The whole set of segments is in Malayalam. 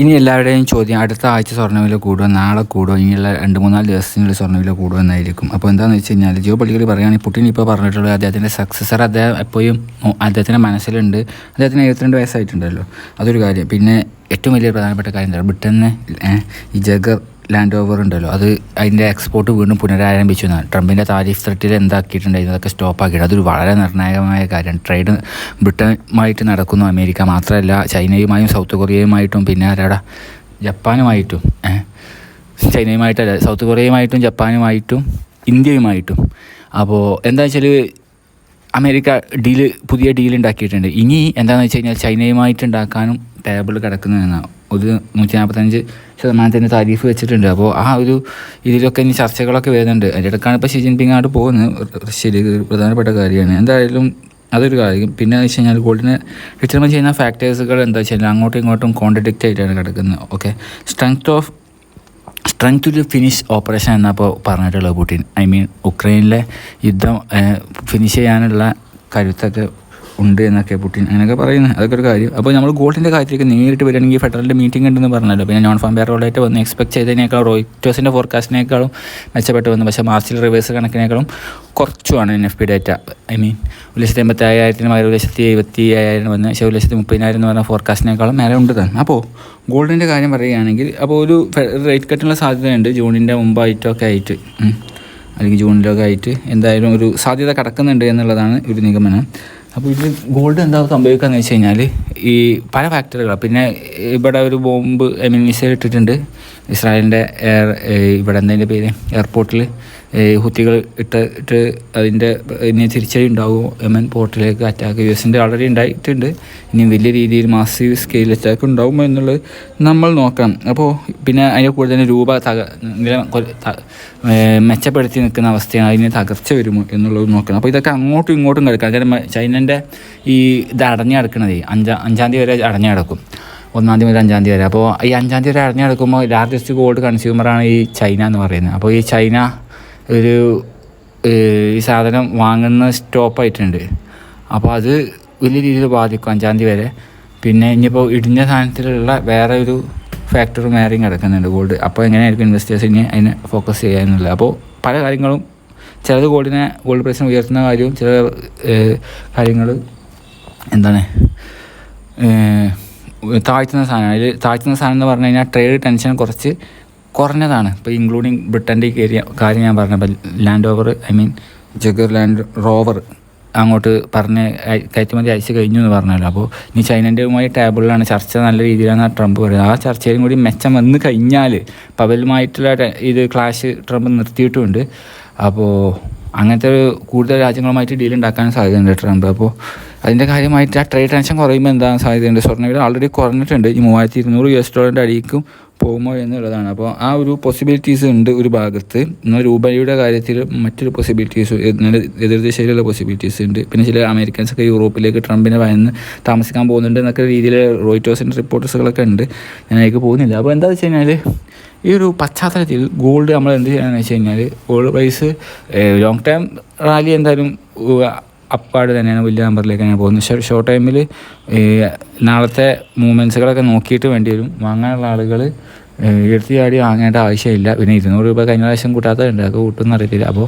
ഇനി എല്ലാവരുടെയും ചോദ്യം അടുത്ത ആഴ്ച സ്വർണവില കൂടുമോ നാളെ കൂടുമോ ഇനിയുള്ള രണ്ട് മൂന്നാൽ ദിവസത്തിനുള്ളിൽ സ്വർണവില കൂടുമോ എന്നായിരിക്കും. അപ്പോൾ എന്താണെന്ന് വെച്ച് കഴിഞ്ഞാൽ ജിയോ പള്ളികൾ പറയുകയാണെങ്കിൽ പുട്ടിൻ ഇപ്പോൾ പറഞ്ഞിട്ടുള്ളത് അദ്ദേഹത്തിന്റെ സക്സസർ അദ്ദേഹം എപ്പോഴും അദ്ദേഹത്തിന്റെ മനസ്സിലുണ്ട്. അദ്ദേഹത്തിന് എഴുപത്തിരണ്ട് വയസ്സായിട്ടുണ്ടല്ലോ. അതൊരു കാര്യം. പിന്നെ ഏറ്റവും വലിയ പ്രധാനപ്പെട്ട കാര്യം എന്താ? ബ്രിട്ടനെ ഈ ജഗർ ലാൻഡ് ഓവർ ഉണ്ടല്ലോ. അത് അതിന്റെ എക്സ്പോർട്ട് വീണ്ടും പുനരാരംഭിച്ചു എന്നാണ്. ട്രംപിന്റെ താരിഫ് ത്രെട്ടിൽ എന്താക്കിയിട്ടുണ്ടായിരുന്നു? അതൊക്കെ സ്റ്റോപ്പ് ആക്കിയിട്ട് അതൊരു വളരെ നിർണായകമായ കാര്യം. ട്രേഡ് ബ്രിട്ടനുമായിട്ട് നടക്കുന്നു അമേരിക്ക മാത്രമല്ല ചൈനയുമായും സൗത്ത് കൊറിയയുമായിട്ടും പിന്നെ ആരാടാ? ജപ്പാനുമായിട്ടും ചൈനയുമായിട്ടല്ല സൗത്ത് കൊറിയയുമായിട്ടും ജപ്പാനുമായിട്ടും ഇന്ത്യയുമായിട്ടും. അപ്പോൾ എന്താ വെച്ചാൽ അമേരിക്ക ഡീൽ പുതിയ ഡീൽ ഉണ്ടാക്കിയിട്ടുണ്ട്. ഇനി എന്താണെന്ന് വെച്ച് കഴിഞ്ഞാൽ ചൈനയുമായിട്ട് ഉണ്ടാക്കാനും ടേബിൾ കിടക്കുന്നതെന്നാണ് ഒരു നൂറ്റി നാൽപ്പത്തഞ്ച് ശതമാനത്തിന്റെ താരീഫ് വെച്ചിട്ടുണ്ട്. അപ്പോൾ ആ ഒരു ഇതിലൊക്കെ ഇനി ചർച്ചകളൊക്കെ വരുന്നുണ്ട്. അതിന്റെ ഇടയ്ക്കാണ് ഇപ്പോൾ ഷി ജിൻപിങ് അങ്ങോട്ട് പോകുന്നത്. ശരി പ്രധാനപ്പെട്ട കാര്യമാണ്. എന്തായാലും അതൊരു കാര്യം. പിന്നെ വെച്ച് കഴിഞ്ഞാൽ ഗോൾഡിനെ ഡിറ്റർമൈൻ ചെയ്യുന്ന ഫാക്ടേഴ്സുകൾ എന്താ വെച്ച് കഴിഞ്ഞാൽ അങ്ങോട്ടും ഇങ്ങോട്ടും കോൺട്രഡിക്റ്റ് ആയിട്ടാണ് കിടക്കുന്നത്. Okay strength of strength to finish operation എന്നപ്പോൾ പറഞ്ഞിട്ടുള്ളത് പുടിൻ. ഐ മീൻ ഉക്രൈനിലെ യുദ്ധം ഫിനിഷ് ചെയ്യാനുള്ള കരുത്തൊക്കെ ഉണ്ട് എന്നൊക്കെ പുടിൻ അങ്ങനെയൊക്കെ പറയുന്നത് അതൊക്കെ ഒരു കാര്യം. അപ്പോൾ നമ്മൾ ഗോൾഡിന്റെ കാര്യത്തിലേക്ക് നേരിട്ട് വരികയാണെങ്കിൽ ഫെഡറലിന്റെ മീറ്റിംഗ് ഉണ്ടെന്ന് പറഞ്ഞല്ലോ. പിന്നെ നോൺ ഫാം പേറോളായിട്ട് വന്ന് എക്സ്പെക്ട് ചെയ്തതിനേക്കാളും റോയിറ്റോസിന്റെ ഫോർകാസ്റ്റിനേക്കാളും മെച്ചപ്പെട്ട് വന്നു. പക്ഷേ മാർച്ചിൽ റിവേഴ്സ് കണക്കിനേക്കാളും കുറച്ചുമാണ് N F P data I mean ഒരു ലക്ഷത്തി എൺപത്തി അയ്യായിരത്തിന് ഒരു ലക്ഷത്തി എഴുപത്തി അയ്യായിരം വന്ന് പക്ഷേ ഒരു ലക്ഷത്തി മുപ്പതിനായിരം എന്ന് പറഞ്ഞ ഫോർകാസ്റ്റിനേക്കാളും മേലെ ഉണ്ട് തന്നെ അപ്പോൾ ഗോൾഡിന്റെ കാര്യം പറയുകയാണെങ്കിൽ അപ്പോൾ ഒരു റേറ്റ് കട്ടിനുള്ള സാധ്യതയുണ്ട്. ജൂണിന്റെ മുമ്പായിട്ടൊക്കെ ആയിട്ട് അല്ലെങ്കിൽ ജൂണിലൊക്കെ ആയിട്ട് എന്തായാലും ഒരു സാധ്യത കിടക്കുന്നുണ്ട് എന്നുള്ളതാണ് ഒരു നിഗമനം. അപ്പോൾ ഇതിൽ ഗോൾഡ് എന്താ സംഭവിക്കുകയെന്ന് വെച്ച് കഴിഞ്ഞാൽ ഈ പല ഫാക്ടറികളാണ് പിന്നെ ഇവിടെ ഒരു ബോംബ് ഐ മീൻ മിസൈൽ ഇട്ടിട്ടുണ്ട്. ഇസ്രായേലിന്റെ എയർ ഇവിടെ എന്താ പേര്? എയർപോർട്ടിൽ ഹുത്തികൾ ഇട്ടിട്ട് അതിന്റെ ഇനി തിരിച്ചടി ഉണ്ടാകും യമൻ പോർട്ടിലേക്ക് അറ്റാക്ക് യു എസിന്റെ ആൾറെഡി ഉണ്ടായിട്ടുണ്ട്. ഇനി വലിയ രീതിയിൽ മാസീവ് സ്കെയിൽ അറ്റാക്ക് ഉണ്ടാകുമോ എന്നുള്ളത് നമ്മൾ നോക്കണം. അപ്പോൾ പിന്നെ അതിന്റെ കൂടെ തന്നെ രൂപ തക നില മെച്ചപ്പെടുത്തി നിൽക്കുന്ന അവസ്ഥയാണ് അതിന് തകർച്ച വരുമോ എന്നുള്ളത് നോക്കണം. അപ്പോൾ ഇതൊക്കെ അങ്ങോട്ടും ഇങ്ങോട്ടും കിടക്കണം. കാരണം ചൈനന്റെ ഈ ഇത് അടഞ്ഞു കിടക്കണതേ അഞ്ചാം അഞ്ചാം തീയതി വരെ അടഞ്ഞു കിടക്കും. ഒന്നാം തീയതി മുതൽ അഞ്ചാം തീയതി വരെ. അപ്പോൾ ഈ അഞ്ചാം തീയതി വരെ അടഞ്ഞു കിടക്കുമ്പോൾ ലാർജസ്റ്റ് ഗോൾഡ് കൺസ്യൂമറാണ് ഈ ചൈന എന്ന് പറയുന്നത്. അപ്പോൾ ഈ ചൈന ഒരു ഈ സാധനം വാങ്ങുന്ന സ്റ്റോപ്പായിട്ടുണ്ട്. അപ്പോൾ അത് വലിയ രീതിയിൽ ബാധിക്കും അഞ്ചാം തീയതി വരെ. പിന്നെ ഇനിയിപ്പോൾ ഇടിഞ്ഞ സാധനത്തിലുള്ള വേറെ ഒരു ഫാക്ടറി മാറിയും കിടക്കുന്നുണ്ട് ഗോൾഡ് അപ്പോൾ എങ്ങനെയായിരിക്കും ഇൻവെസ്റ്റേഴ്സ് ഇനി അതിനെ ഫോക്കസ് ചെയ്യാന്നുള്ളത് അപ്പോൾ പല കാര്യങ്ങളും ചിലത് ഗോൾഡിനെ ഗോൾഡ് പ്രൈസിനെ ഉയർത്തുന്ന കാര്യവും ചില കാര്യങ്ങൾ എന്താണ് താഴ്ത്തുന്ന സാധനം. അതിൽ താഴ്ത്തുന്ന സാധനം എന്ന് പറഞ്ഞു കഴിഞ്ഞാൽ ട്രേഡ് ടെൻഷൻ കുറച്ച് കുറഞ്ഞതാണ്. ഇപ്പോൾ ഇൻക്ലൂഡിങ് ബ്രിട്ടന്റെ ഏരിയ കാര്യം ഞാൻ പറഞ്ഞപ്പോൾ land over I mean Jaguar Land Rover അങ്ങോട്ട് പറഞ്ഞ് കയറ്റുമതി അയച്ചു കഴിഞ്ഞു എന്ന് പറഞ്ഞല്ലോ. അപ്പോൾ ഇനി ചൈനന്റെയുമായി ടേബിളിലാണ് ചർച്ച നല്ല രീതിയിലാണ് ട്രംപ് പറയുന്നത്. ആ ചർച്ചയിലും കൂടി മെച്ചം വന്ന് കഴിഞ്ഞാൽ പവലുമായിട്ടുള്ള ഇത് ക്ലാഷ് ട്രംപ് നിർത്തിയിട്ടുമുണ്ട് അപ്പോൾ അങ്ങനത്തെ ഒരു കൂടുതൽ രാജ്യങ്ങളുമായിട്ട് ഡീൽ ഉണ്ടാക്കാൻ സാധ്യതയുണ്ട് ട്രംപ്. അപ്പോൾ അതിന്റെ കാര്യമായിട്ട് ആ ട്രേഡ് ടെൻഷൻ കുറയുമ്പോൾ എന്താണ് സാധ്യതയുണ്ട്? സ്വർണവില ഓൾറെഡി കുറഞ്ഞിട്ടുണ്ട്. ഈ മൂവായിരത്തി ഇരുന്നൂറ് യു എസ് ഡോളറിന്റെ അടിയിക്കും പോകുമോ എന്നുള്ളതാണ്. അപ്പോൾ ആ ഒരു പോസിബിലിറ്റീസ് ഉണ്ട് ഒരു ഭാഗത്ത്. എന്നാൽ രൂപയുടെ കാര്യത്തിൽ മറ്റൊരു പോസിബിലിറ്റീസ് എതിർദിശയിലുള്ള പോസിബിലിറ്റീസ് ഉണ്ട്. പിന്നെ ചില അമേരിക്കൻസ് ഒക്കെ യൂറോപ്പിലേക്ക് ട്രംപിനെ വയന്ന് താമസിക്കാൻ പോകുന്നുണ്ട് എന്നൊക്കെ രീതിയിൽ റോയിറ്റോസിന്റെ റിപ്പോർട്ടേഴ്സുകളൊക്കെ ഉണ്ട്. ഞാൻ അതിലേക്ക് പോകുന്നില്ല. അപ്പോൾ എന്താ വെച്ച് കഴിഞ്ഞാൽ ഈ ഒരു പശ്ചാത്തലത്തിൽ ഗോൾഡ് നമ്മൾ എന്ത് ചെയ്യണമെന്ന് വെച്ച് കഴിഞ്ഞാൽ gold price long time rally എന്തായാലും അപ്പാട് തന്നെയാണ് വലിയ നമ്പറിലേക്ക് തന്നെയാണ് പോകുന്നത്. പക്ഷേ ഷോർട്ട് ടൈമിൽ നാളത്തെ മൂവ്മെന്റ്സുകളൊക്കെ നോക്കിയിട്ട് വേണ്ടി വരും. വാങ്ങാനുള്ള ആളുകൾ എടുത്ത് ചാടി വാങ്ങേണ്ട ആവശ്യമില്ല. പിന്നെ ഇരുന്നൂറ് രൂപ കഴിഞ്ഞ പ്രാവശ്യം കൂട്ടാത്തതുണ്ട്. അതൊക്കെ കൂട്ടുമെന്ന് അറിയത്തില്ല. അപ്പോൾ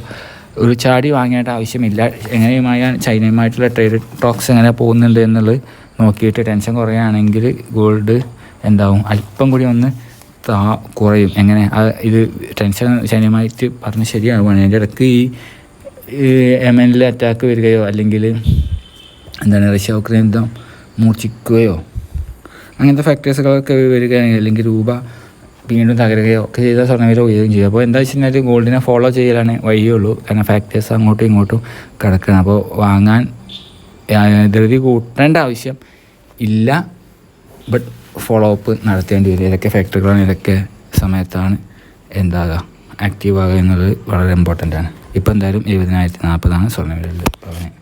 ഒരു ചാടി വാങ്ങേണ്ട ആവശ്യമില്ല. എങ്ങനെയുമായ ചൈനയുമായിട്ടുള്ള ട്രേഡ് ടോക്സ് എങ്ങനെ പോകുന്നുണ്ട് എന്നുള്ളത് നോക്കിയിട്ട് ടെൻഷൻ കുറയുകയാണെങ്കിൽ ഗോൾഡ് എന്താവും? അല്പം കൂടി ഒന്ന് താ കുറയും. എങ്ങനെ? ഇത് ടെൻഷൻ ചൈനയുമായിട്ട് പറഞ്ഞ് ശരിയാവുകയാണ്. അതിന്റെ ഇടയ്ക്ക് ഈ യമനിൽ അറ്റാക്ക് വരികയോ അല്ലെങ്കിൽ എന്താണ് റഷ്യ ഉക്രൈൻ യുദ്ധം മൂർച്ഛിക്കുകയോ അങ്ങനത്തെ ഫാക്ടേഴ്സുകളൊക്കെ വരികയാണെങ്കിൽ അല്ലെങ്കിൽ രൂപ വീണ്ടും തകരുകയോ ഒക്കെ ചെയ്താൽ സ്വർണവില ഉയരുകയും ചെയ്യും. അപ്പോൾ എന്താ വെച്ച് കഴിഞ്ഞാൽ ഗോൾഡിനെ ഫോളോ ചെയ്യലാണ് വഴിയുള്ളൂ കാരണം ഫാക്ടേഴ്സ് അങ്ങോട്ടും ഇങ്ങോട്ടും കിടക്കണം. അപ്പോൾ വാങ്ങാൻ ധൃതി കൂട്ടേണ്ട ആവശ്യം ഇല്ല. ബട്ട് ഫോളോ അപ്പ് നടത്തേണ്ടി വരും. ഇതൊക്കെ ഫാക്ടറികളാണ് ഇതൊക്കെ സമയത്താണ് എന്താകുക ആക്റ്റീവ് ആകുക എന്നുള്ളത് വളരെ ഇമ്പോർട്ടന്റ് ആണ്. ഇപ്പോൾ എന്തായാലും എഴുപതിനായിരത്തി നാൽപ്പതാണ് സ്വർണവില പവന്